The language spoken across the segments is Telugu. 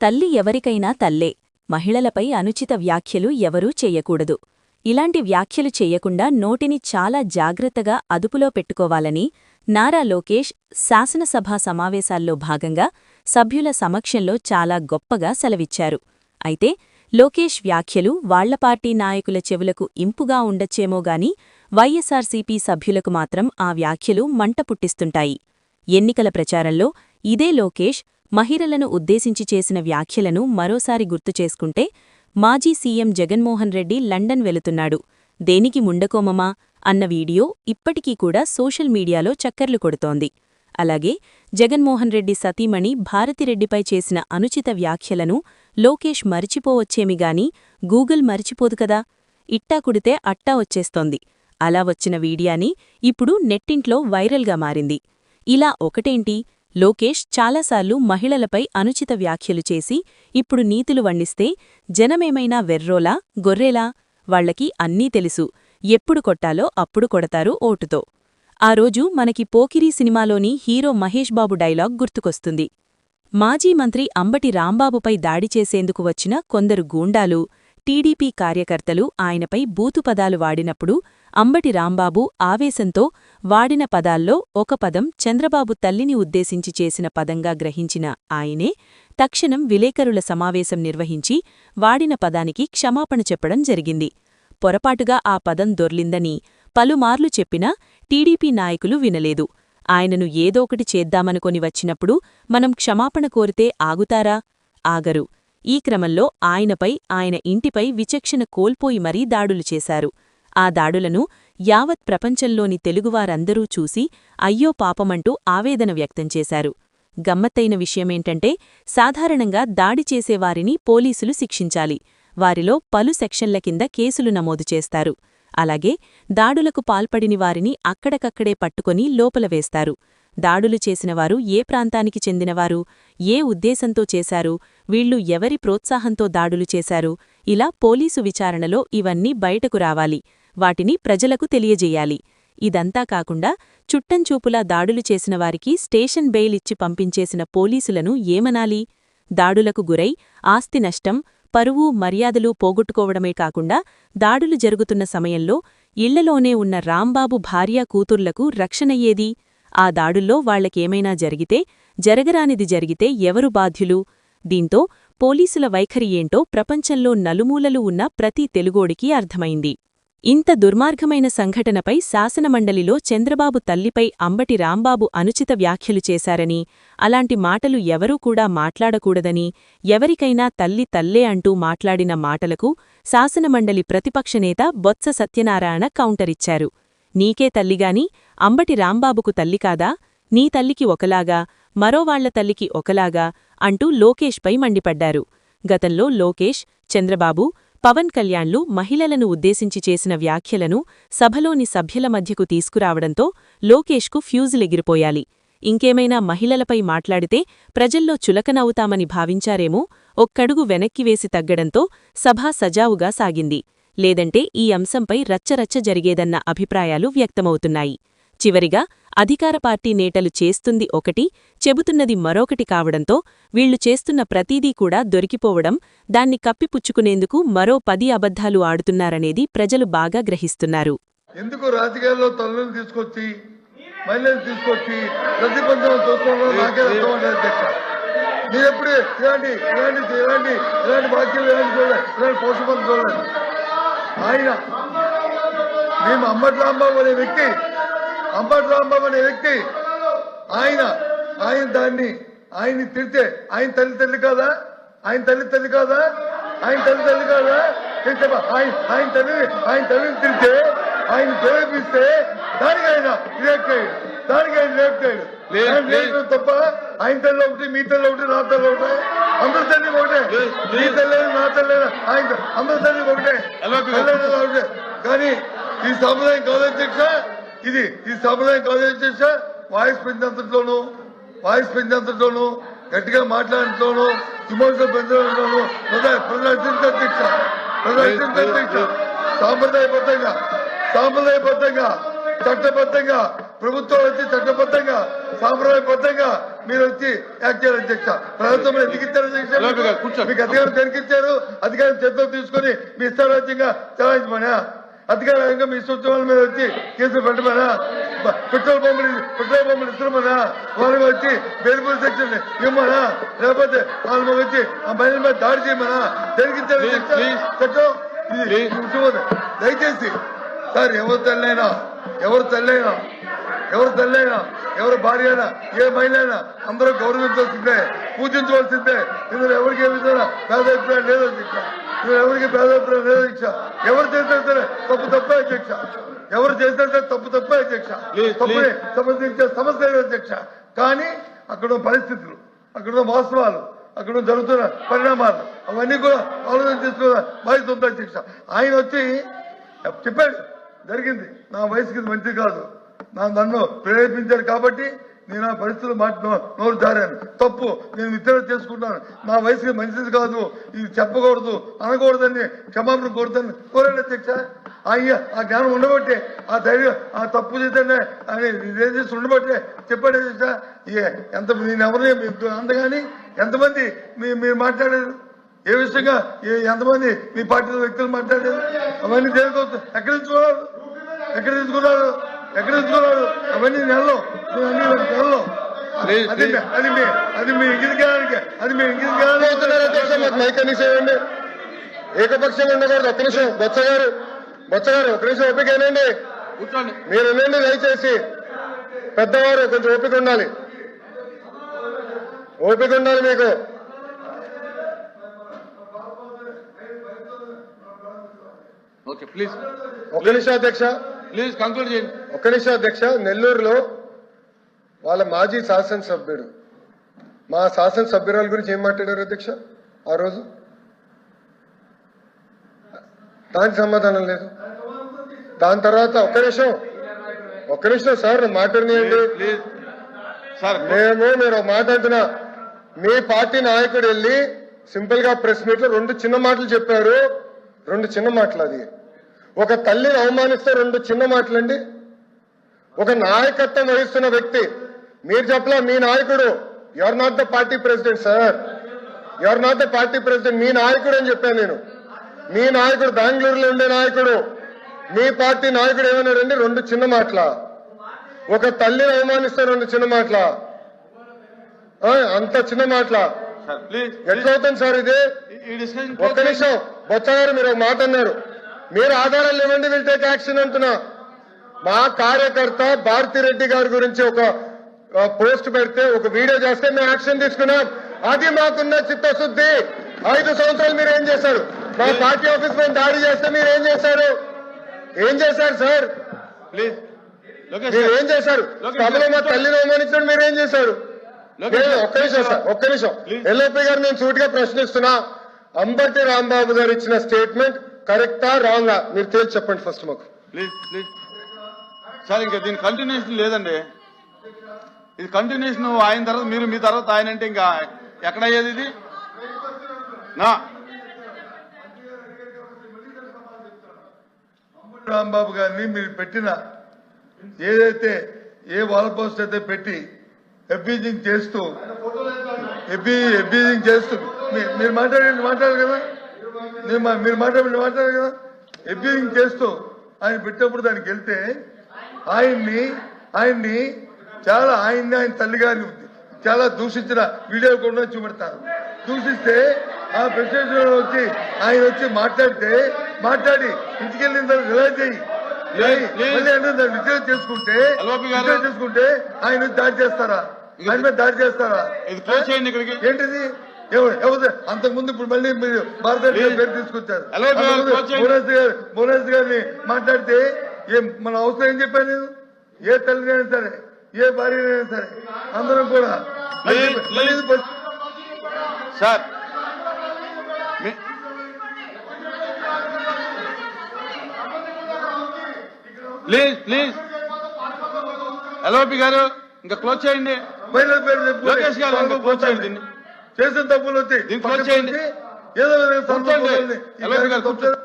తల్లి ఎవరికైనా తల్లే. మహిళలపై అనుచిత వ్యాఖ్యలు ఎవరూ చెయ్యకూడదు ఇలాంటి వ్యాఖ్యలు చెయ్యకుండా నోటిని చాలా జాగ్రత్తగా అదుపులో పెట్టుకోవాలని నారా లోకేష్ శాసనసభా సమావేశాల్లో భాగంగా సభ్యుల సమక్షంలో చాలా గొప్పగా సెలవిచ్చారు. అయితే లోకేష్ వ్యాఖ్యలు వాళ్ళ పార్టీ నాయకుల చెవులకు ఇంపుగా ఉండొచ్చేమోగాని వైఎస్సార్సీపీ సభ్యులకు మాత్రం ఆ వ్యాఖ్యలు మంట పుట్టిస్తుంటాయి ఎన్నికల ప్రచారంలో ఇదే లోకేష్ మహిళలను ఉద్దేశించి చేసిన వ్యాఖ్యలను మరోసారి గుర్తు చేసుకుంటే మాజీ సీఎం జగన్మోహన్ రెడ్డి లండన్ వెళుతున్నాడు. దేనికి ముండకోమమా? అన్న వీడియో ఇప్పటికీ కూడా సోషల్ మీడియాలో చక్కర్లు కొడుతోంది. అలాగే జగన్మోహన్ రెడ్డి సతీమణి భారతిరెడ్డిపై చేసిన అనుచిత వ్యాఖ్యలను లోకేష్ మరిచిపోవచ్చేమిగాని గూగుల్ మరిచిపోదు కదా? ఇట్టా కుడితే అట్టా వచ్చేస్తోంది. అలా వచ్చిన వీడియాని ఇప్పుడు నెట్టింట్లో వైరల్గా మారింది. ఇలా ఒకటేంటి? లోకేష్ చాలాసార్లు మహిళలపై అనుచిత వ్యాఖ్యలు చేసి ఇప్పుడు నీతులు వండిస్తే జనమేమైనా వెర్రోలా గొర్రెలా? వాళ్ళకి అన్నీ తెలుసు. ఎప్పుడు కొట్టాలో అప్పుడు కొడతారు ఓటుతో. ఆ రోజు మనకి పోకిరీ సినిమాలోని హీరో మహేష్ బాబు డైలాగ్ గుర్తుకొస్తుంది. మాజీ మంత్రి అంబటి రాంబాబుపై దాడి చేసేందుకు వచ్చిన కొందరు గూండాలు టీడీపీ కార్యకర్తలు ఆయనపై బూతుపదాలు వాడినప్పుడు అంబటి రాంబాబు ఆవేశంతో వాడిన పదాల్లో ఒక పదం చంద్రబాబు తల్లిని ఉద్దేశించి చేసిన పదంగా గ్రహించిన ఆయనే తక్షణం విలేకరుల సమావేశం నిర్వహించి వాడిన పదానికి క్షమాపణ చెప్పడం జరిగింది. పొరపాటుగా ఆ పదం దొర్లిందని పలుమార్లు చెప్పినా టీడీపీ నాయకులు వినలేదు. ఆయనను ఏదోకటి చేద్దామనుకొని వచ్చినప్పుడు మనం క్షమాపణ కోరితే ఆగుతారా? ఆగరు. ఈ క్రమంలో ఆయనపై ఆయన ఇంటిపై విచక్షణ కోల్పోయి మరీ దాడులు చేశారు. ఆ దాడులను యావత్ ప్రపంచంలోని తెలుగువారందరూ చూసి అయ్యో పాపమంటూ ఆవేదన వ్యక్తం చేశారు. గమ్మత్తైన విషయమేంటంటే సాధారణంగా దాడి చేసేవారిని పోలీసులు శిక్షించాలి. వారిలో పలు సెక్షన్ల కింద కేసులు నమోదు చేస్తారు. అలాగే దాడులకు పాల్పడిని వారిని అక్కడకక్కడే పట్టుకొని లోపల వేస్తారు. దాడులు చేసినవారు ఏ ప్రాంతానికి చెందినవారు ఏ ఉద్దేశంతో చేశారు వీళ్ళు ఎవరి ప్రోత్సాహంతో దాడులు చేశారు ఇలా పోలీసు విచారణలో ఇవన్నీ బయటకు రావాలి. వాటిని ప్రజలకు తెలియజేయాలి. ఇదంతా కాకుండా చుట్టంచూపులా దాడులు చేసిన వారికి స్టేషన్ బెయిల్ ఇచ్చి పంపించేసిన పోలీసులను ఏమనాలి? దాడులకు గురై ఆస్తి నష్టం పరువు మర్యాదలు పోగొట్టుకోవడమే కాకుండా దాడులు జరుగుతున్న సమయంలో ఇళ్ళలోనే ఉన్న రాంబాబు భార్యా కూతుర్లకు రక్షణయ్యేది ఆ దాడుల్లో వాళ్ళకేమైనా జరిగితే జరగరానిది జరిగితే ఎవరు బాధ్యులు? దీంతో పోలీసుల వైఖరి ఏంటో ప్రపంచంలో నలుమూలలు ఉన్న ప్రతి తెలుగోడికి అర్థమైంది. ఇంత దుర్మార్గమైన సంఘటనపై శాసనమండలిలో చంద్రబాబు తల్లిపై అంబటి రాంబాబు అనుచిత వ్యాఖ్యలు చేశారని అలాంటి మాటలు ఎవరూ కూడా మాట్లాడకూడదని ఎవరికైనా తల్లి తల్లే అంటూ మాట్లాడిన మాటలకు శాసనమండలి ప్రతిపక్షనేత బొత్స సత్యనారాయణ కౌంటరిచ్చారు నీకే తల్లిగాని అంబటి రాంబాబుకు తల్లి కాదా? నీ తల్లికి ఒకలాగా మరోవాళ్ళ తల్లికి ఒకలాగా అంటూ లోకేష్పై మండిపడ్డారు. గతంలో లోకేష్ చంద్రబాబు పవన్ కళ్యాణ్లు మహిళలను ఉద్దేశించి చేసిన వ్యాఖ్యలను సభలోని సభ్యుల మధ్యకు తీసుకురావడంతో లోకేష్కు ఫ్యూజులెగిరిపోయాలి. ఇంకేమైనా మహిళలపై మాట్లాడితే ప్రజల్లో చులకనవుతామని భావించారేమో ఒక్కడుగు వెనక్కివేసి తగ్గడంతో సభ సజావుగా సాగింది. లేదంటే ఈ అంశంపై రచ్చరచ్చ జరిగేదన్న అభిప్రాయాలు వ్యక్తమవుతున్నాయి. చివరిగా అధికార పార్టీ నేటలు చేస్తుంది ఒకటి చెబుతున్నది మరొకటి కావడంతో వీళ్ళు చేస్తున్న ప్రతీదీ కూడా దొరికిపోవడం దాన్ని కప్పిపుచ్చుకునేందుకు మరో పది అబద్ధాలు ఆడుతున్నారనేది ప్రజలు బాగా గ్రహిస్తున్నారు. ఎందుకు రాజకీయాల్లో తల్లులు తీసుకొచ్చి మహిళలు తీసుకొచ్చి ప్రతిబంధం చూసుకోవడం నాకే మీరు ఎప్పుడు ఇలాంటి ఇలాంటి ఇలాంటి ఇలాంటి వాక్యాలు ఇలాంటి చూడలేదు ఇలాంటి పోషకాలు చూడలేదు. ఆయన మేము అంబటి అనే వ్యక్తి అంబటి రాంబాబు అనే వ్యక్తి ఆయన ఆయన దాన్ని ఆయన్ని తిడితే ఆయన తల్లి తల్లి కాదా? ఆయన తల్లి తల్లి కాదా? ఆయన తల్లి తల్లి కాదా? ఆయన ఆయన తల్లి ఆయన తల్లిని తిడితే ఆయన ప్రేరేపిస్తే దానికి ఆయన రియాక్ట్ అయ్యాడు దానికి ఆయన రియాక్ట్ అయ్యాడు లేదు, తప్ప ఆయన తల్లి ఒకటి మీ తల్లి ఒకటి నా తల్లి ఒకటే. అందరి తల్లి ఒకటే. మీ. తల్లి నా తల్లి ఆయన అందరి తల్లి ఒకటే. కానీ ఈ సాంప్రదాయం కాదు అధ్యక్ష. ఇది ఈ సాంప్రదాయం కాదు అధ్యక్ష వాయిస్ పెంచేంతట్లోనూ వాయిస్ పెంచేంతట్లోనూ గట్టిగా మాట్లాడటంలోనూ విమర్శలు పెంచడంలోనూ ప్రదర్శించ అధ్యక్ష ప్రదర్శించ అధ్యక్ష సాంప్రదాయబద్ధంగా సాంప్రదాయబద్ధంగా చట్టబద్ధంగా ప్రభుత్వం వచ్చి చట్టబద్ధంగా సాంప్రదాయబద్ధంగా మీరు వచ్చి యాక్ట్ చేయాలి అధ్యక్ష. ప్రభుత్వం ఎందుకు ఇచ్చారు అధ్యక్ష. మీకు అధికారం ఇచ్చారు అధికారం చేతిలో తీసుకొని మీ ఇష్టారాజ్యంగా చలాయించమనా? అధికారంగా మీ సూచనల మీద వచ్చి కేసులు పెట్టమనా? పెట్రోల్ పంపులు పెట్రోల్ పంపులు ఇస్తున్నామనా? వాళ్ళకి వచ్చి బెయిల్పూర్ సెక్షన్ ఇవ్వమనా? లేకపోతే వాళ్ళ మీద వచ్చి ఆ మహిళల మీద దాడి చేయమనా. చట్టం. ముఖ్యమంత్రి దయచేసి సార్ ఎవరు తల్లైనా ఎవరు తల్లైనా ఎవరు తల్లైనా ఎవరు భార్య అయినా ఏ మహిళ అయినా అందరూ గౌరవించాల్సిందే పూజించవలసిందే. ఇందులో ఎవరికి ఏ విధంగా భేదాభిప్రాయం లేదు అధ్యక్ష ఎవరికి లేదు అధ్యక్ష ఎవరు చేసినా సరే తప్పు తప్పే అధ్యక్ష. ఎవరు చేసినా సరే తప్పు తప్పే అధ్యక్ష. తప్పుని సమస్య లేదు అధ్యక్ష? కానీ అక్కడ పరిస్థితులు అక్కడ వాస్తవాలు అక్కడ జరుగుతున్న పరిణామాలు అవన్నీ కూడా ఆలోచన చేసుకున్న బాధ్యత ఉంది అధ్యక్ష. ఆయన వచ్చి చెప్పాడు. జరిగింది. నా వయసుకి మంచిది కాదు. నా నన్ను ప్రేరేపించారు కాబట్టి నేను ఆ పరిస్థితులు మాట నోరు జారాను. తప్పు. నేను విత్తనం చేసుకుంటాను. నా వయసుకి మంచిది కాదు. ఇది చెప్పకూడదు. అనకూడదని క్షమాపణ కోరుతాను. కోరాడు అధ్యక్ష. అయ్య ఆ జ్ఞానం ఉండబట్టే ఆ ధైర్యం ఆ తప్పు చేద్దానే అని ఇదేం చేసి ఉండబట్టే చెప్పాడు అధ్యక్ష. ఎంత నేను ఎవరిని అందగాని ఎంతమంది మీ మీరు మాట్లాడారు ఏ విషయంగా ఏ- ఎంతమంది మీ పార్టీ వ్యక్తులు మాట్లాడారు అవన్నీ దేనికోసం? ఎక్కడ తీసుకున్నారు ఎక్కడ తీసుకున్నారు? ఎక్కడ తీసుకున్నారు అవన్నీ నెలలో. అన్ని నెలలో. అది మీ- అది మీ అది మీ ఇంగిలికానికి అది మీ ఇంగిలికానికి మాకు చేయండి ఏకపక్షంగా ఉండకూడదు. ఒక్క నిమిషం. బొత్స గారు బొత్స గారు ఒక్క నిమిషం ఓపిక ఏనండి కూర్చోండి. మీరు వినండి దయచేసి. పెద్దవారు కొంచెం ఓపిక ఉండాలి. ఓపిక ఉండాలి మీకు. Okay please. ఒక్క నిమిషం అధ్యక్ష. ప్లీజ్ కంక్లూడ్ చేయండి. ఒక్క నిమిషం అధ్యక్ష నెల్లూరులో వాళ్ళ మాజీ శాసనసభ్యుడు. మా శాసనసభ్యురాల గురించి ఏం మాట్లాడారు అధ్యక్ష ఆ రోజు? దానికి సమాధానం లేదు. దాని తర్వాత ఒక్క నిమిషం ఒక్క నిమిషం సార్ మాట్లాడినాయండి. మేము మీరు ఒక మాట అంటున్నా. మీ పార్టీ నాయకుడు వెళ్ళి సింపుల్గా ప్రెస్ మీట్లో రెండు చిన్న మాటలు చెప్పారు. రెండు చిన్న మాటలు అది. ఒక తల్లిని అవమానిస్తే రెండు చిన్న మాటలండి. ఒక నాయకత్వం వహిస్తున్న వ్యక్తి. మీరు చెప్పలా మీ నాయకుడు. Are not the party president sir are not the party president మీ నాయకుడు అని చెప్పాను నేను. మీ నాయకుడు బెంగళూరులో ఉండే నాయకుడు. మీ పార్టీ నాయకుడు ఏమన్నాడండి రెండు చిన్న మాటల. ఒక తల్లిని అవమానిస్తే రెండు చిన్న మాటల. అంత చిన్న మాటల. సార్ ప్లీజ్ ఎట్లా అవుతుంది సార్ ఇది? ఒక్క నిమిషం. బొత్స గారు మీరు ఒక మాట అన్నారు. మీరు ఆధారాలు ఇవ్వండి విల్ టేక్ యాక్షన్ అంటున్నా. మా కార్యకర్త భారతిరెడ్డి గారి గురించి ఒక పోస్ట్ పెడితే ఒక వీడియో చేస్తే మేము యాక్షన్ తీసుకున్నాం. అది మాకున్న చిత్తశుద్ధి. ఐదు సంవత్సరాలు మీరు ఏం చేశారు? మా పార్టీ ఆఫీస్ మీద దాడి చేస్తే మీరు ఏం చేశారు? ఏం చేశారు సార్? ప్లీజ్. మీరు. ఏం చేశారు? సభలో మా తల్లిని అవమానించడం మీరు ఏం చేశారు. ఒక్క నిమిషం సార్ ఒక్క నిమిషం. ఎల్ఓపి గారు నేను సూటిగా ప్రశ్నిస్తున్నా. అంబటి రాంబాబు గారు ఇచ్చిన స్టేట్మెంట్ కరెక్టా రాంగా? మీరు తేల్చి చెప్పండి ఫస్ట్ మాకు. Please please. సార్ ఇంకా దీని కంటిన్యూషన్ లేదండి. ఇది కంటిన్యూషన్ ఆయన తర్వాత మీరు మీ తర్వాత ఆయన అంటే ఇంకా ఎక్కడ అయ్యేది ఇది? నా. రాంబాబు గారిని మీరు పెట్టిన ఏదైతే ఏ వాల్ పోస్ట్ అయితే పెట్టి ఎబ్బీజింగ్ చేస్తూ ఎబ్బీ ఎబ్యూజింగ్ చేస్తూ మీరు మాట్లాడండి మాట్లాడారు కదా? మా- మీరు మాట్లాడండి మాట్లాడారు కదా? ఎబ్బీజింగ్ చేస్తూ ఆయన పెట్టినప్పుడు దానికి వెళ్తే ఆయన్ని ఆయన్ని చాలా ఆయన్ని ఆయన తల్లి గారిని చాలా దూషించిన వీడియో కూడా చూపెడతారు. దూషిస్తే ఆ ప్రెసిడెంట్ వచ్చి ఆయన వచ్చి మాట్లాడితే మాట్లాడి ఇంటికి వెళ్ళిన తర్వాత రిలైజ్ అయ్యి విత్డ్రా చేసుకుంటే. విత్డ్రా చేసుకుంటే ఆయన మీద దాడి చేస్తారా? ఆయన మీద దాడి చేస్తారా? ఏంటిది? ఎవరు ఎవరు? అంతకుముందు ఇప్పుడు మళ్ళీ మీరు భారత Please. పేరు తీసుకొచ్చారు. మోనాజ్ గారు మోనాజ్ గారిని మాట్లాడితే ఏం మన అవసరం ఏం చెప్పాను నేను? ఏ తల్లినైనా సరే ఏ భార్యనైనా సరే అందరం కూడా. Sir please please. ఎల్ఓపి గారు ఇంకా క్లోజ్ చేయండి. లోకేష్ గారు ఇంకా క్లోజ్ చేయండి. చేసిన తప్పులు వచ్చి close చేయండి. ఏదో కూర్చోండి. ఎల్ఓపి గారు కూర్చోండి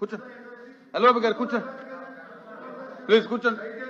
కూర్చోండి ఎల్ఓపి గారు కూర్చోండి ప్లీజ్ కూర్చోండి